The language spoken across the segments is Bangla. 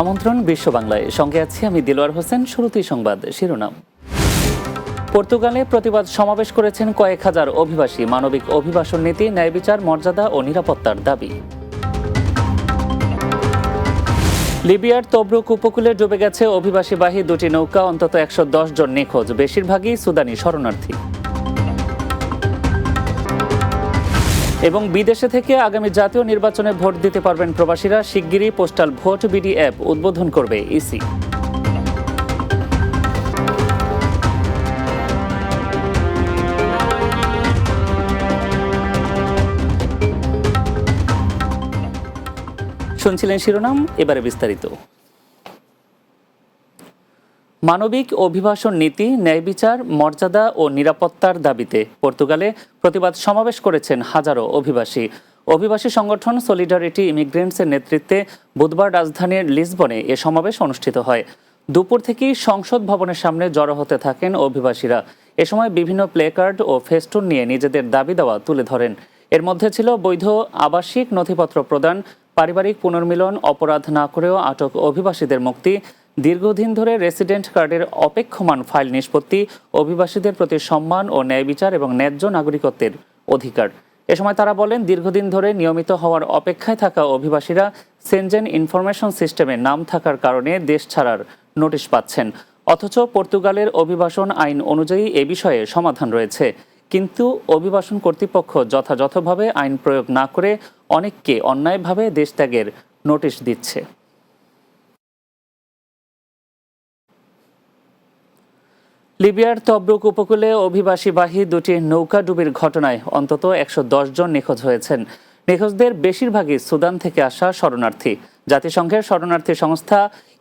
আমন্ত্রণ বিশ্ব বাংলায় সঙ্গে আছি আমি দিলওয়ার হোসেন, শুরুতেই সংবাদ শিরোনাম। পর্তুগালে প্রতিবাদ সমাবেশ করেছেন কয়েক হাজার অভিবাসী। মানবিক অভিবাসন নীতি, ন্যায় বিচার, মর্যাদা ও নিরাপত্তার দাবি। লিবিয়ার তবরুক উপকূলে ডুবে গেছে অভিবাসীবাহী দুটি নৌকা, অন্তত একশো জন নিখোঁজ। বেশিরভাগই সুদানি শরণার্থী। এবং বিদেশে থেকে আগামী জাতীয় নির্বাচনে ভোট দিতে পারবেন প্রবাসীরা। শিগগিরই পোস্টাল ভোট বিডি অ্যাপ উদ্বোধন করবে ইসি। শুনছিলেন শিরোনাম, এবারে বিস্তারিত। মানবিক অভিবাসন নীতি, ন্যায় বিচার, মর্যাদা ও নিরাপত্তার দাবিতে পর্তুগালে প্রতিবাদ সমাবেশ করেছেন হাজারো অভিবাসী। অভিবাসী সংগঠন সলিডারিটি ইমিগ্রেন্টসের নেতৃত্বে বুধবার রাজধানীর লিসবনে এ সমাবেশ অনুষ্ঠিত হয়। দুপুর থেকেই সংসদ ভবনের সামনে জড়ো হতে থাকেন অভিবাসীরা। এ সময় বিভিন্ন প্লেকার্ড ও ফেস্টুন নিয়ে নিজেদের দাবি দেওয়া তুলে ধরেন। এর মধ্যে ছিল বৈধ আবাসিক নথিপত্র প্রদান, পারিবারিক পুনর্মিলন, অপরাধ না করেও আটক অভিবাসীদের মুক্তি দীর্ঘদিন ধরে রেসিডেন্ট কার্ডের অপেক্ষমান ফাইল নিষ্পত্তি, অভিবাসীদের প্রতি সম্মান ও ন্যায় বিচার এবং ন্যায্য নাগরিকত্বের অধিকার। এ সময় তারা বলেন, দীর্ঘদিন ধরে নিয়মিত হওয়ার অপেক্ষায় থাকা অভিবাসীরা সেনজেন ইনফরমেশন সিস্টেমে নাম থাকার কারণে দেশ ছাড়ার নোটিশ পাচ্ছেন। অথচ পর্তুগালের অভিবাসন আইন অনুযায়ী এ বিষয়ে সমাধান রয়েছে। কিন্তু অভিবাসন কর্তৃপক্ষ যথাযথভাবে আইন প্রয়োগ না করে অনেককে অন্যায়ভাবে দেশ ত্যাগের নোটিশ দিচ্ছে। লিবিয়ার তবরুক উপকূলে অভিবাসীবাহী দুটি নৌকা ডুবির ঘটনায় অন্তত একশো জন নিখোঁজ হয়েছেন। নিখোঁজদের বেশিরভাগই সুদান থেকে আসা শরণার্থী। জাতিসংঘের শরণার্থী সংস্থা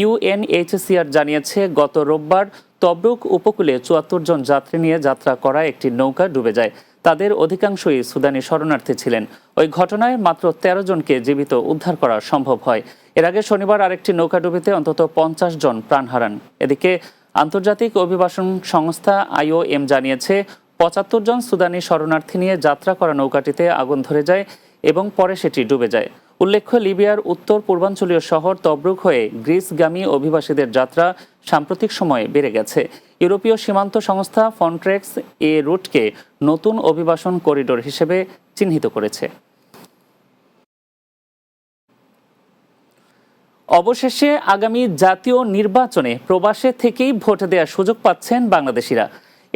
ইউএনএইচসিআর জানিয়েছে, গত রোববার তবরুক উপকূলে চুয়াত্তর জন যাত্রী নিয়ে যাত্রা করা একটি নৌকা ডুবে যায়। তাদের অধিকাংশই সুদানি শরণার্থী ছিলেন। ওই ঘটনায় মাত্র তেরো জনকে জীবিত উদ্ধার করা সম্ভব হয়। এর আগে শনিবার আরেকটি নৌকা ডুবিতে অন্তত পঞ্চাশ জন প্রাণ হারান। এদিকে আন্তর্জাতিক অভিবাসন সংস্থা আইওএম জানিয়েছে, পঁচাত্তর জন সুদানি শরণার্থী নিয়ে যাত্রা করা নৌকাটিতে আগুন ধরে যায় এবং পরে সেটি ডুবে যায়। উল্লেখ্য, লিবিয়ার উত্তর পূর্বাঞ্চলীয় শহর তবরুক হয়ে গ্রিসগামী অভিবাসীদের যাত্রা সাম্প্রতিক সময়ে বেড়ে গেছে। ইউরোপীয় সীমান্ত সংস্থা ফন্ট্রেক্স এ রুটকে নতুন অভিবাসন করিডোর হিসেবে চিহ্নিত করেছে। অবশেষে আগামী জাতীয় নির্বাচনে প্রবাসে থেকেই ভোট দেওয়ার সুযোগ পাচ্ছেন বাংলাদেশিরা।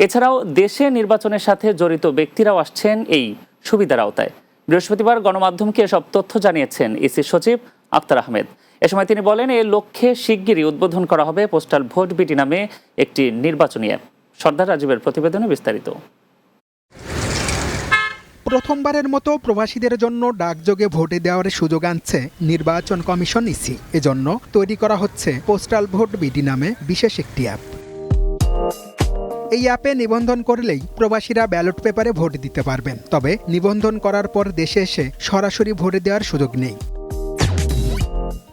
এছাড়াও দেশে নির্বাচনের সাথে জড়িত ব্যক্তিরাও আসছেন এই সুবিধার আওতায়। বৃহস্পতিবার গণমাধ্যমকে এসব তথ্য জানিয়েছেন ইসি সচিব আক্তার আহমেদ। এ সময় তিনি বলেন এর লক্ষ্যে শিগগিরই উদ্বোধন করা হবে পোস্টাল ভোট বিটি নামে একটি নির্বাচনী অ্যাপ। সর্দার রাজীবের প্রতিবেদনে বিস্তারিত। প্রথমবারের মতো প্রবাসীদের জন্য ডাকযোগে ভোটে দেওয়ার সুযোগ আনছে নির্বাচন কমিশন ইসি। এজন্য তৈরি করা হচ্ছে পোস্টাল ভোট বিডি নামে বিশেষ একটি অ্যাপ। এই অ্যাপে নিবন্ধন করলেই প্রবাসীরা ব্যালট পেপারে ভোট দিতে পারবেন। তবে নিবন্ধন করার পর দেশে এসে সরাসরি ভোট দেওয়ার সুযোগ নেই।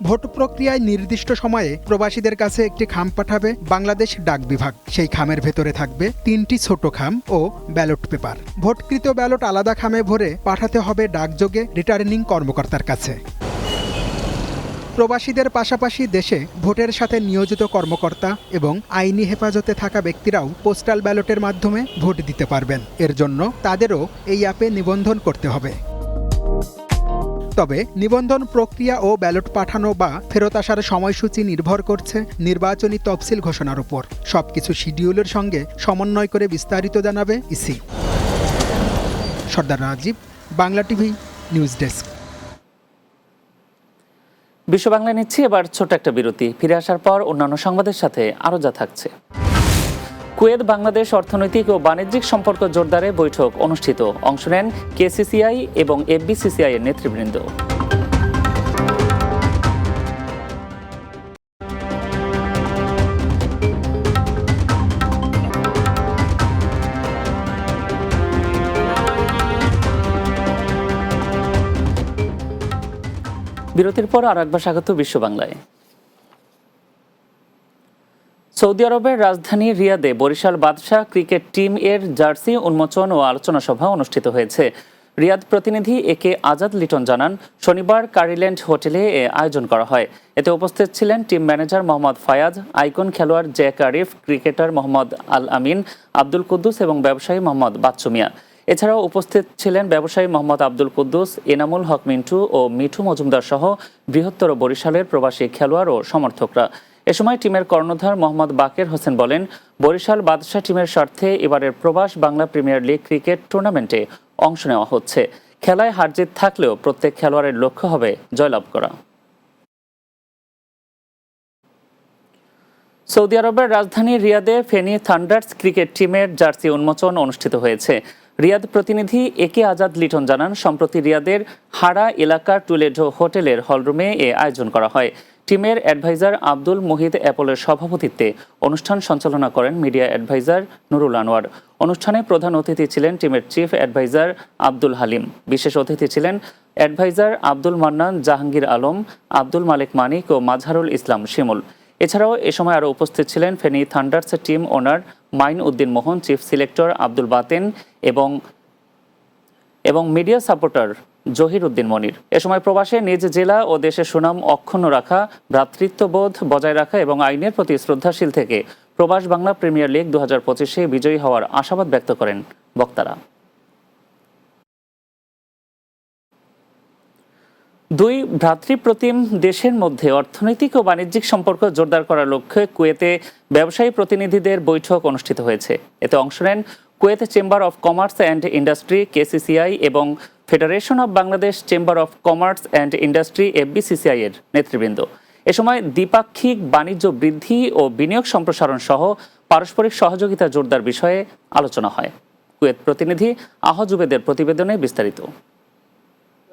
ভোট প্রক্রিয়ায় নির্দিষ্ট সময়ে প্রবাসীদের কাছে একটি খাম পাঠাবে বাংলাদেশ ডাক বিভাগ। সেই খামের ভেতরে থাকবে তিনটি ছোট খাম ও ব্যালট পেপার। ভোটকৃত ব্যালট আলাদা খামে ভরে পাঠাতে হবে ডাকযোগে রিটার্নিং কর্মকর্তার কাছে। প্রবাসীদের পাশাপাশি দেশে ভোটের সাথে নিয়োজিত কর্মকর্তা এবং আইনি হেফাজতে থাকা ব্যক্তিরাও পোস্টাল ব্যালটের মাধ্যমে ভোট দিতে পারবেন। এর জন্য তাদেরও এই অ্যাপে নিবন্ধন করতে হবে। তবে নিবন্ধন প্রক্রিয়া ও ব্যালট পাঠানো বা ফেরত আসার সময়সূচি নির্ভর করছে নির্বাচনী তফসিল ঘোষণার উপর। সবকিছু শিডিউলের সঙ্গে সমন্বয় করে বিস্তারিত জানাবে EC. Sardar Rajib, Bangla TV, news desk. বিশ্ব বাংলা নিচ্ছি এবার ছোট একটা বিরতি। ফিরে আসার পর অন্যান্য সংবাদের সাথে আরও যা থাকছে। কুয়েত, বাংলাদেশ অর্থনৈতিক ও বাণিজ্যিক সম্পর্ক জোরদারে বৈঠক অনুষ্ঠিত। অংশ নেন কেসিসিআই এবং এফবিসিসিআই এর নেতৃবৃন্দ। বিরতির পর আর একবার স্বাগত বিশ্ব বাংলায় সৌদি আরবের রাজধানী রিয়াদে বরিশাল বাদশাহ ক্রিকেট টিম এর জার্সি উন্মোচন ও আলোচনা সভা অনুষ্ঠিত হয়েছে। রিয়াদ প্রতিনিধি এ কে আজাদ লিটন জানান, শনিবার কারিল্যান্ড হোটেলে এ আয়োজন করা হয়। এতে উপস্থিত ছিলেন team manager Mohammad Fayaz, icon খেলোয়াড় জেক আরিফ, ক্রিকেটার মোহাম্মদ আল আমিন, আব্দুল কুদ্দুস এবং ব্যবসায়ী মোহাম্মদ বাচ্চু মিয়া। এছাড়াও উপস্থিত ছিলেন ব্যবসায়ী মোহাম্মদ আব্দুল কুদ্দুস, এনামুল হক মিন্টু ও মিঠু মজুমদার সহ বৃহত্তর বরিশালের প্রবাসী খেলোয়াড় ও সমর্থকরা। এ সময় টিমের কর্ণধার মোহাম্মদ বাকের হোসেন বলেন, বরিশাল বাদশাহ টিমের স্বার্থে এবারের প্রবাস বাংলা প্রিমিয়ার লিগ ক্রিকেট টুর্নামেন্টে অংশ নেওয়া হচ্ছে। খেলায় হারজিত থাকলেও প্রত্যেক খেলোয়াড়ের লক্ষ্য হবে জয়লাভ করা। সৌদি আরবের রাজধানী রিয়াদে ফেনী থান্ডার্স ক্রিকেট টিমের জার্সি উন্মোচন অনুষ্ঠিত হয়েছে। রিয়াদ প্রতিনিধি একে আজাদ লিটন জানান, সম্প্রতি রিয়াদের হাড়া এলাকার টুলেডো হোটেলের হলরুমে এ আয়োজন করা হয়। টিমের অ্যাডভাইজার আব্দুল মুহিদ অ্যাপলের সভাপতিত্বে অনুষ্ঠান সঞ্চালনা করেন মিডিয়া অ্যাডভাইজার নুরুল আনোয়ার। অনুষ্ঠানে প্রধান অতিথি ছিলেন টিমের চিফ অ্যাডভাইজার আব্দুল হালিম। বিশেষ অতিথি ছিলেন অ্যাডভাইজার আব্দুল মান্নান, জাহাঙ্গীর আলম, আব্দুল মালিক মানিক ও মাজহারুল ইসলাম শিমুল। এছাড়াও এ সময় আরও উপস্থিত ছিলেন Feni থান্ডার্সের team owner Main Uddin Mohan, chief selector Abdul Baten এবং এবং মিডিয়া সাপোর্টার জহির উদ্দিন মনির। এ সময় প্রবাসে নিজ জেলা ও দেশের সুনাম অক্ষুণ্ণ রাখা, ভ্রাতৃত্ববোধ বজায় রাখা এবং আইনের প্রতি শ্রদ্ধাশীল থেকে প্রবাস বাংলা প্রিমিয়ার লিগ দু হাজার পঁচিশে বিজয়ী হওয়ার আশাবাদ ব্যক্ত করেন বক্তারা। দুই ভ্রাতৃপ্রতিম দেশের মধ্যে অর্থনৈতিক ও বাণিজ্যিক সম্পর্ক জোরদার করার লক্ষ্যে কুয়েতে ব্যবসায়ী প্রতিনিধিদের বৈঠক অনুষ্ঠিত হয়েছে। এতে অংশ নেন Kuwait chamber of commerce and industry KCCI এবং federation of Bangladesh chamber of commerce and industry FBCCI এর নেতৃবৃন্দ। এ সময় দ্বিপাক্ষিক বাণিজ্য বৃদ্ধি ও বিনিয়োগ সম্প্রসারণ সহ পারস্পরিক সহযোগিতা জোরদার বিষয়ে আলোচনা হয়। কুয়েত প্রতিনিধি আহজুবেদের প্রতিবেদনে বিস্তারিত।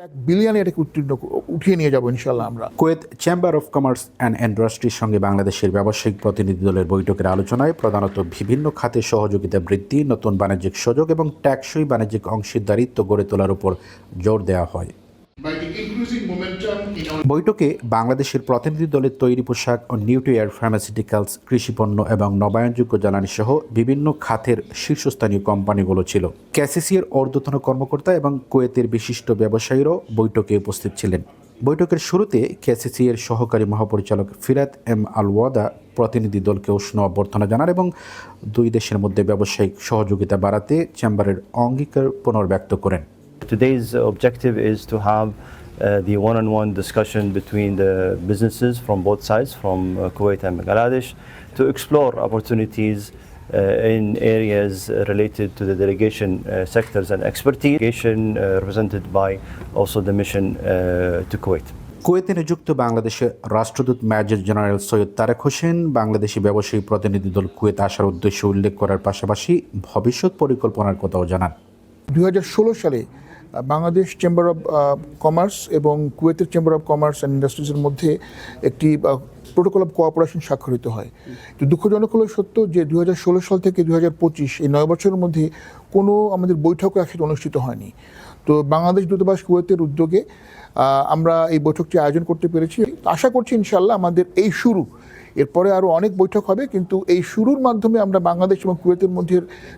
এক বিলিয়নে এটাকে উত্তীর্ণ উঠিয়ে নিয়ে যাব ইনশাল্লাহ আমরা। Kuwait chamber of commerce and ইন্ডাস্ট্রির সঙ্গে বাংলাদেশের ব্যবসায়িক প্রতিনিধি দলের বৈঠকের আলোচনায় প্রধানত বিভিন্ন খাতে সহযোগিতা বৃদ্ধি নতুন বাণিজ্যিক সুযোগ এবং ট্যাক্সই বাণিজ্যিক অংশীদারিত্ব গড়ে তোলার উপর জোর দেওয়া হয় By the increasing momentum in our বৈঠকে বাংলাদেশের প্রতিনিধি দলের তৈরি পোশাক ও নিউট্রিয়ার ফার্মাসিউটিক্যালস কৃষিপণ্য এবং নবায়নযোগ্য জ্বালানি সহ বিভিন্ন খাতের শীর্ষস্থানীয় কোম্পানিগুলো ছিল। ক্যাসিসির অর্ধতন কর্মকর্তা এবং কুয়েতের বিশিষ্ট ব্যবসায়ীরাও বৈঠকে উপস্থিত ছিলেন। বৈঠকের শুরুতে কেসিসি এর সহকারী মহাপরিচালক ফিরাত এম আলওয়াদা প্রতিনিধি দলকে উষ্ণ অভ্যর্থনা জানান এবং দুই দেশের মধ্যে ব্যবসায়িক সহযোগিতা বাড়াতে চেম্বারের অঙ্গীকার পুনর্ব্যক্ত করেন। Today's objective is to have uh, the one-on-one discussion between the businesses from both sides, from uh, Kuwait and Bangladesh, to explore opportunities uh, in areas related to the delegation uh, sectors and expertise. Delegation uh, represented by also the mission uh, to Kuwait. কুয়েতে নিযুক্ত বাংলাদেশের রাষ্ট্রদূত মেজর জেনারেল সৈয়দ তারেক হোসেন বাংলাদেশি ব্যবসায়ী প্রতিনিধি দল কুয়েত আসার উদ্দেশ্য উল্লেখ করার পাশাপাশি ভবিষ্যৎ পরিকল্পনার কথাও জানান দু হাজার ষোলো সালে বাংলাদেশ চেম্বার অফ কমার্স এবং কুয়েতের চেম্বার অফ কমার্স অ্যান্ড ইন্ডাস্ট্রিজের মধ্যে একটি প্রোটোকল অফ কোঅপারেশন স্বাক্ষরিত হয়। তো দুঃখজনক হলো সত্য যে দু হাজার ষোলো সাল থেকে দু হাজার পঁচিশ এই নয় বছরের মধ্যে কোনো আমাদের বৈঠকও একসাথে অনুষ্ঠিত হয়নি। তো বাংলাদেশ দূতাবাস কুয়েতের উদ্যোগে আমরা এই বৈঠকটি আয়োজন করতে পেরেছি। আশা করছি ইনশাল্লাহ আমাদের এই শুরু এরপরে আরও অনেক বৈঠক হবে, কিন্তু এই শুরুর মাধ্যমে আমরা বাংলাদেশ এবং কুয়েতের মধ্যে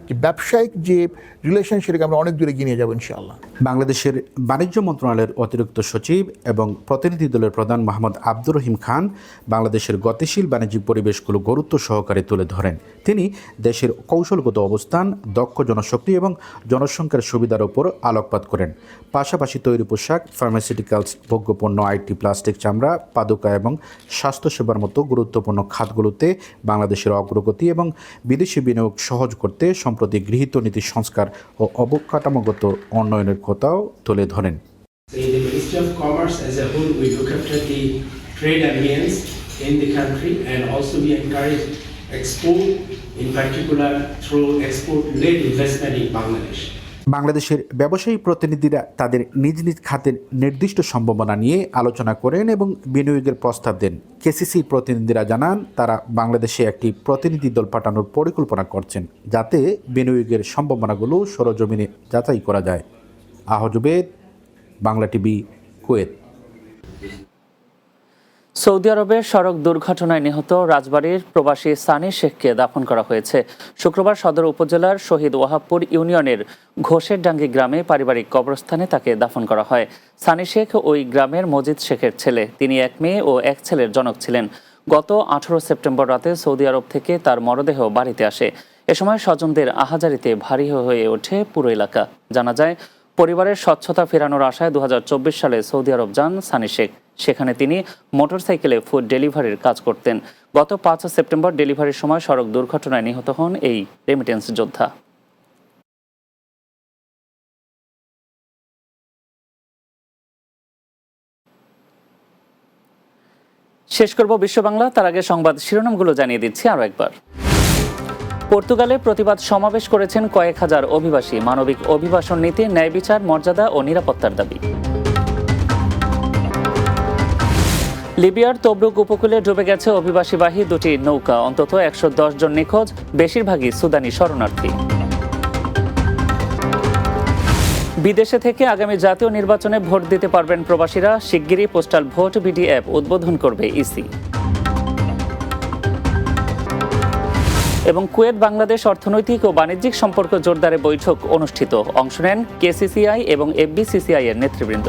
যে ব্যবসায়িক যে রিলেশন সেটাকে আমরা অনেক দূরে গিয়ে নিয়ে যাব ইনশাআল্লাহ। বাংলাদেশের বাণিজ্য মন্ত্রণালয়ের অতিরিক্ত সচিব এবং প্রতিনিধি দলের প্রধান মোহাম্মদ আব্দুর রহিম খান বাংলাদেশের গতিশীল বাণিজ্যিক পরিবেশগুলো গুরুত্ব সহকারে তুলে ধরেন। তিনি দেশের কৌশলগত অবস্থান, দক্ষ জনশক্তি এবং জনসংখ্যার সুবিধার উপর আলোকপাত করেন। পাশাপাশি তৈরি পোশাক ফার্মাসিউটিক্যালস ভোগ্যপণ্য, আইটি প্লাস্টিক চামড়া, পাদুকা এবং স্বাস্থ্যসেবার মতো গুরুত্বপূর্ণ খাতগুলোতে বাংলাদেশের অগ্রগতি এবং বিদেশি বিনিয়োগ সহজ করতে সম্প্রতি গৃহীত নীতি সংস্কার ও অবকাঠামোগত উন্নয়নের কথাও তুলে ধরেন export, in particular through export-led investment in Bangladesh. বাংলাদেশের ব্যবসায়ী প্রতিনিধিরা তাদের নিজ নিজ খাতের নির্দিষ্ট সম্ভাবনা নিয়ে আলোচনা করেন এবং বিনিয়োগের প্রস্তাব দেন। কেসিসি প্রতিনিধিরা জানান, তারা বাংলাদেশে একটি প্রতিনিধি দল পাঠানোর পরিকল্পনা করছেন যাতে বিনিয়োগের সম্ভাবনাগুলো সরজমিনে যাচাই করা যায়। আহজবেদ বাংলা টিভি, কুয়েত। সৌদি আরবের সড়ক দুর্ঘটনায় নিহত রাজবাড়ির প্রবাসী সানি শেখকে দাফন করা হয়েছে। শুক্রবার সদর উপজেলার শহীদ ওয়াহাবপুর ইউনিয়নের ঘোষের ডাঙ্গি গ্রামে পারিবারিক কবরস্থানে তাকে দাফন করা হয়। সানি শেখ ওই গ্রামের মজিদ শেখের ছেলে। তিনি এক মেয়ে ও এক ছেলের জনক ছিলেন। গত আঠারো সেপ্টেম্বর রাতে সৌদি আরব থেকে তার মরদেহ বাড়িতে আসে। এ সময় স্বজনদের আহাজারিতে ভারী হয়ে ওঠে পুরো এলাকা। জানা যায়, পরিবারের স্বচ্ছতা ফেরানোর আশায় দু হাজার চব্বিশ সালে সৌদি আরব যান সানি শেখ। সেখানে তিনি মোটরসাইকেলে ফুড ডেলিভারির কাজ করতেন। গত পাঁচ সেপ্টেম্বর ডেলিভারির সময় সড়ক দুর্ঘটনায় নিহত হন এই রেমিটেন্স যোদ্ধা। শেষ করব বিশ্ব বাংলা তার আগে সংবাদ শিরোনামগুলো জানিয়ে দিচ্ছি আরও একবার। পর্তুগালে প্রতিবাদ সমাবেশ করেছেন কয়েক হাজার অভিবাসী। মানবিক অভিবাসন নীতি ন্যায় বিচার মর্যাদা ও নিরাপত্তার দাবি। লিবিয়ার তবরুক উপকূলে ডুবে গেছে অভিবাসীবাহী দুটি নৌকা, অন্তত একশো জন নিখোঁজ, বেশিরভাগই সুদানি শরণার্থী। বিদেশে থেকে আগামী জাতীয় নির্বাচনে ভোট দিতে পারবেন প্রবাসীরা, শিগগিরই পোস্টাল ভোট বিডি অ্যাপ উদ্বোধন করবে ইসি। এবং কুয়েত, বাংলাদেশ অর্থনৈতিক ও বাণিজ্যিক সম্পর্ক জোরদারে বৈঠক অনুষ্ঠিত। অংশ নেন কেসিসিআই এবং এফবিসিসিআই এর নেতৃবৃন্দ।